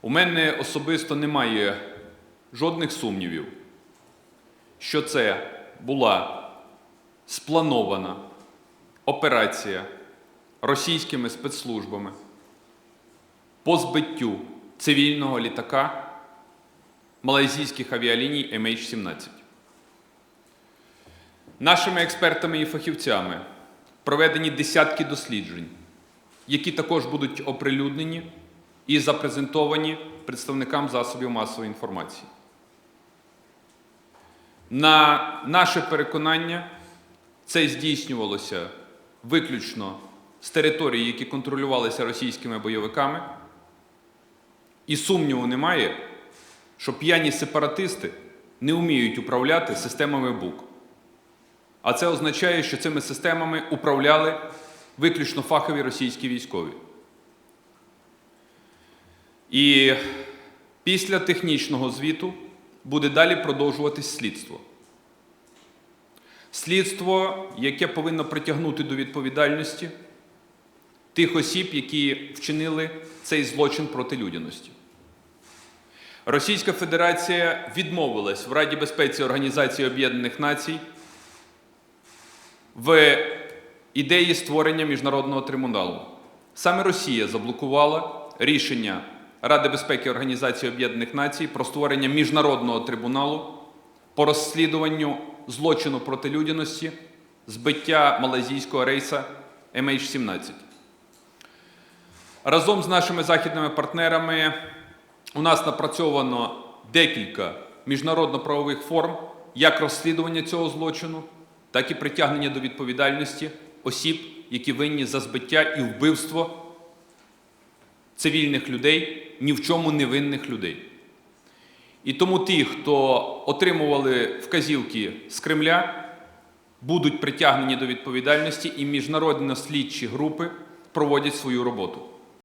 У мене особисто немає жодних сумнівів, що це була спланована операція російськими спецслужбами по збиттю цивільного літака малайзійських авіаліній MH17. Нашими експертами і фахівцями проведені десятки досліджень, які також будуть оприлюднені і запрезентовані представникам засобів масової інформації. На наше переконання, це здійснювалося виключно з територій, які контролювалися російськими бойовиками. І сумніву немає, що п'яні сепаратисти не вміють управляти системами БУК. А це означає, що цими системами управляли виключно фахові російські військові. І після технічного звіту буде далі продовжуватись слідство. Слідство, яке повинно притягнути до відповідальності тих осіб, які вчинили цей злочин проти людяності. Російська Федерація відмовилась в Раді безпеці Організації Об'єднаних Націй в ідеї створення міжнародного трибуналу. Саме Росія заблокувала рішення Ради безпеки Організації Об'єднаних Націй про створення міжнародного трибуналу по розслідуванню злочину проти людяності збиття малазійського рейса MH17. Разом з нашими західними партнерами у нас напрацьовано декілька міжнародно-правових форм як розслідування цього злочину, так і притягнення до відповідальності осіб, які винні за збиття і вбивство цивільних людей, ні в чому невинних людей. І тому ті, хто отримували вказівки з Кремля, будуть притягнені до відповідальності, і міжнародно слідчі групи проводять свою роботу.